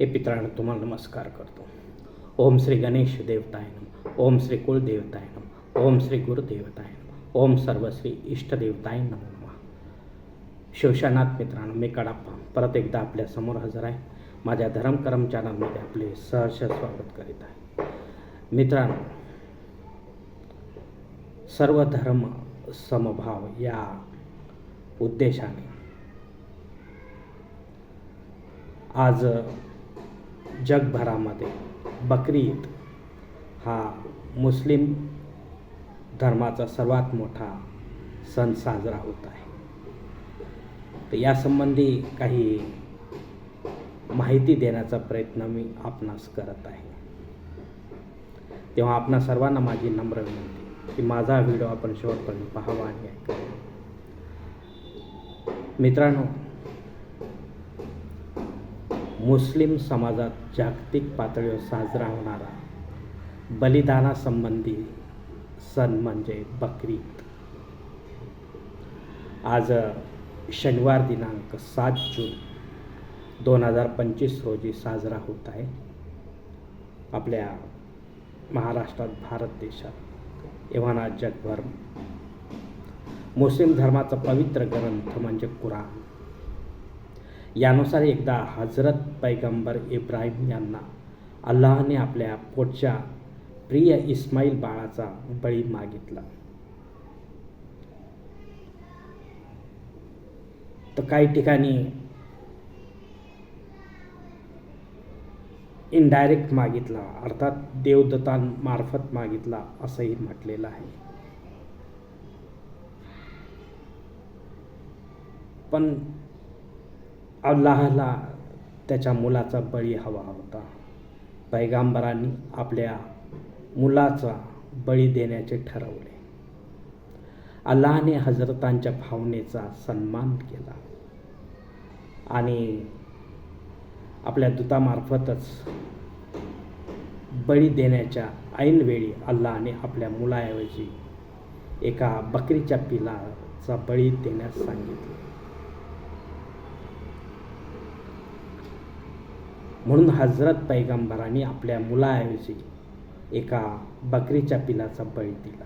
हे पितरांनो तुम्हाला नमस्कार करतो. ओम श्री गणेश देवतायनम ओम श्री कुलदेवतायनम ओम श्री गुरुदेवताय ओम सर्वश्री इष्टदेवताय नमो नमः. शिवशानाथ मित्रांनो मी कडाप्पा. परत एकदा आपल्यासमोर हजर आहे. माझ्या धर्मकरम चॅनलमध्ये आपले सहर्ष स्वागत करीत आहे. मित्रांनो सर्व धर्म समभाव या उद्देशाने आज जगभरामध्ये बकरी ईद हा मुस्लिम धर्माचा सर्वात मोठा सण साजरा होत आहे. तर यासंबंधी काही माहिती देण्याचा प्रयत्न मी आपणास करत आहे. तेव्हा आपणा सर्वांना माझी नम्र विनंती की माझा व्हिडिओ आपण शेवटपर्यंत पाहावा आणि ऐकावा मित्रांनो मुस्लिम समाजात जागतिक पातळीवर साजरा होणारा बलिदानासंबंधी सण म्हणजे बकरीद. आज शनिवार दिनांक सात जून दोन हजार पंचवीस रोजी साजरा होत आहे. आपल्या महाराष्ट्रात भारत देशात एव्हाना जगभर मुस्लिम धर्माचा पवित्र ग्रंथ म्हणजे कुराण. यानुसार एकदा हजरत पैगंबर इब्राहिम यांना अल्लाहने आपल्या पोटच्या प्रिय इस्माईल बाळाचा बळी मागितला. तर काही ठिकाणी इनडायरेक्ट मागितला अर्थात देवदत्तांमार्फत मागितला असंही म्हटलेलं आहे. पण अल्लाहला त्याच्या मुलाचा बळी हवा होता. पैगांबरांनी आपल्या मुलाचा बळी देण्याचे ठरवले. अल्लाहने हजरतांच्या भावनेचा सन्मान केला. आणि आपल्या दूतामार्फतच बळी देण्याच्या ऐनवेळी अल्लाहने आपल्या मुलाऐवजी एका बकरीच्या पिलाचा बळी देण्यास सांगितले. म्हणून हजरत पैगंबराने आपल्या मुलाऐवजी एका बकरीच्या पिलाचा बळी दिला.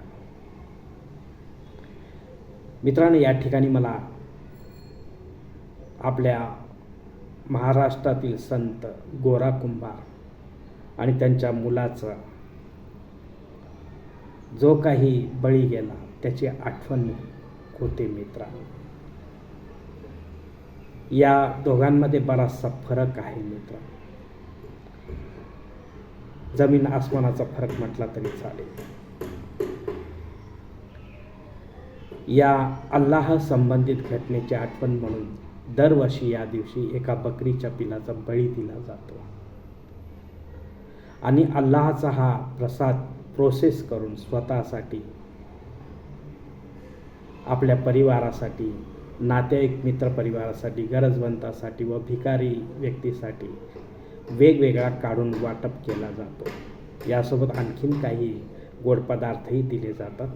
मित्रांनो या ठिकाणी मला आपल्या महाराष्ट्रातील संत गोरा कुंभार आणि त्यांच्या मुलाचा जो काही बळी गेला त्याची आठवण होते मित्रांनो. या दोघांमध्ये बराचसा फरक आहे मित्र जमीन आसमानाचा फरक म्हटला तरी चालेल. या अल्लाह संबंधित घटनेची आठवण म्हणून दरवर्षी या दिवशी एका बकरीच्या पिलाचा बळी दिला जातो. आणि अल्लाहचा हा प्रसाद प्रोसेस करून स्वतःसाठी आपल्या परिवारासाठी नातेवाईक मित्रपरिवारासाठी गरजवंतासाठी व भिकारी व्यक्तीसाठी वेगवेगळा काढून वाटप केला जातो. यासोबत आणखीन काही गोड पदार्थही दिले जातात.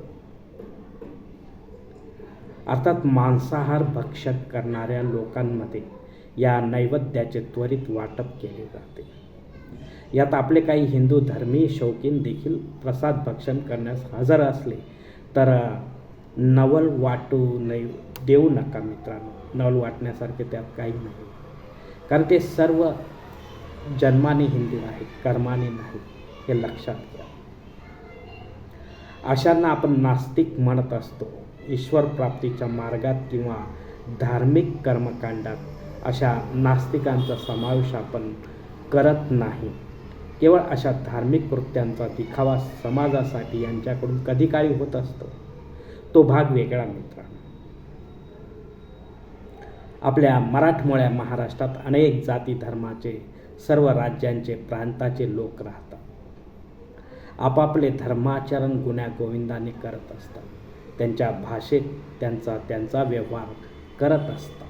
अर्थात मांसाहार भक्षक करणाऱ्या लोकांमध्ये या नैवेद्याचे त्वरित वाटप केले जाते. यात आपले काही हिंदू धर्मीय शौकीन देखील प्रसाद भक्षण करण्यास हजर असले तर नवल वाटू नाही देऊ नका मित्रांनो. नवल वाटण्यासारखे त्यात काही नाही. कारण ते सर्व जन्माने हिंदू आहेत कर्माने नाही हे लक्षात घ्या. अशांना आपण नास्तिक म्हणत असतो ईश्वर प्राप्तीच्या मार्गात किंवा धार्मिक कर्मकांडात. अशा नास्तिकांचा समावेश आपण करत नाही. केवळ अशा धार्मिक कृत्यांचा दिखावा समाजासाठी यांच्याकडून कधी काळी होत असतो. तो भाग वेगळा मित्रांनो. आपल्या मराठमोळ्या महाराष्ट्रात अनेक जाती धर्माचे सर्व राज्यांचे प्रांताचे लोक राहतात. आपापले धर्माचरण गुण्या गोविंदाने करत असतात. त्यांच्या भाषेत त्यांचा त्यांचा व्यवहार करत असतात.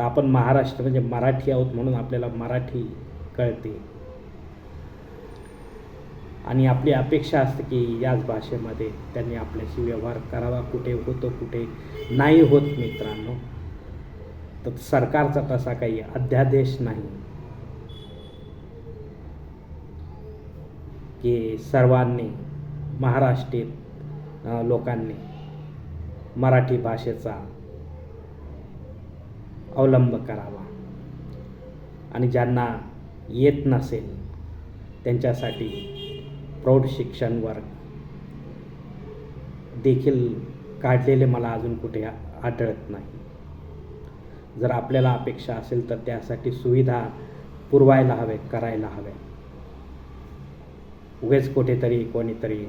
आपण महाराष्ट्र म्हणजे मराठी आहोत म्हणून आपल्याला मराठी कळते. आणि आपली अपेक्षा असते की याच भाषेमध्ये त्यांनी आपल्याशी व्यवहार करावा. कुठे होतो कुठे नाही होत मित्रांनो. तर सरकारचा तसा काही अध्यादेश नाही. की सर्वांनी महाराष्ट्रीय लोकांनी मराठी भाषेचा अवलंब करावा. आणि ज्यांना येत नसेल त्यांच्यासाठी प्रौढ शिक्षण वर्ग देखील काढलेले मला अजून कुठे आढळत नाही. जर आपल्याला अपेक्षा असेल तर त्यासाठी सुविधा पुरवायला हवे करायला हवे. उगेच कुठेतरी कोणीतरी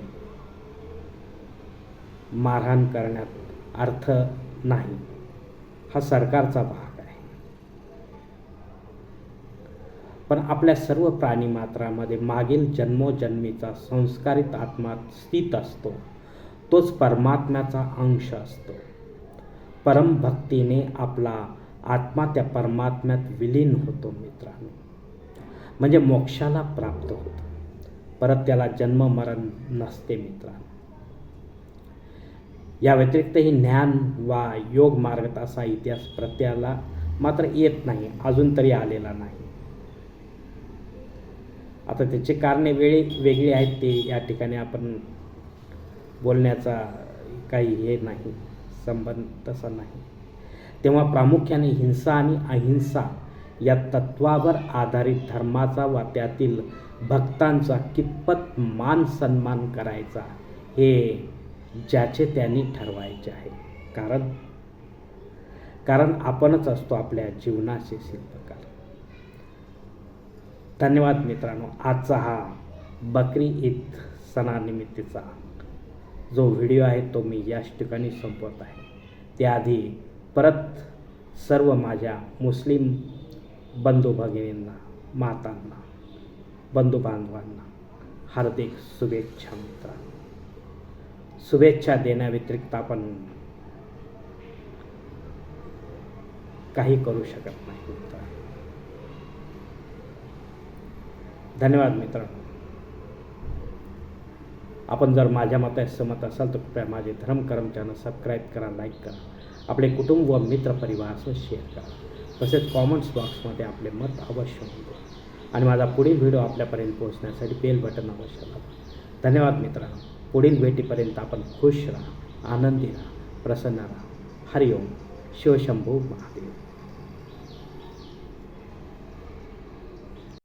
मारहाण करण्यात अर्थ नाही. हा सरकारचा भाग आहे. पण आपल्या सर्व प्राणी मात्रामध्ये मागील जन्मोजन्मीचा संस्कारित आत्मा स्थित असतो. तोच परमात्म्याचा अंश असतो. परमभक्तीने आपला आत्मा त्या परमात्म्यात विलीन होतो मित्रांनो. म्हणजे मोक्षाला प्राप्त होतो. परत त्याला जन्म मरण नसते मित्रांनो. या व्यतिरिक्तही ज्ञान वा योग मार्ग असा इतिहास प्रत्ययाला मात्र येत नाही अजून तरी आलेला नाही. आता त्याची कारणे वेळी वेगळी आहेत ते या ठिकाणी आपण बोलण्याचा काही हे नाही संबंध तसा नाही. तेव्हा प्रामुख्याने हिंसा आणि अहिंसा या तत्वावर आधारित धर्माचा वा त्यातील भक्तांचा कितपत मान सन्मान करायचा हे ज्याचे त्यांनी ठरवायचे आहे. कारण कारण आपणच असतो आपल्या जीवनाचे शिल्पकार. धन्यवाद मित्रांनो. आजचा हा बकरी ईद सणानिमित्तचा जो व्हिडिओ आहे तो मी याच ठिकाणी संपवत आहे. त्याआधी परत सर्व माझ्या मुस्लिम बंधू भगिनींना मातांना बंधू बांधवांना हार्दिक शुभेच्छा मित्रांनो. शुभेच्छा देण्याव्यतिरिक्त आपण काही करू शकत नाही मित्रांनो. धन्यवाद मित्रांनो. आपण जर माझ्या मतास सहमत असाल तर कृपया माझे धर्म चॅनल सबस्क्राईब करा लाईक करा. आपले कुटुंब व मित्रपरिवारासह शेअर करा. तसेच कॉमेंट्स बॉक्समध्ये आपले मत अवश्य नोंदवा. आणि माझा पुढील व्हिडिओ आपल्यापर्यंत पोहोचण्यासाठी बेल बटन अवश्य दाबा. धन्यवाद मित्रांनो. पुढील भेटीपर्यंत आपण खुश राहा आनंदी राहा प्रसन्न राहा. हरिओम. शिवशंभू महादेव.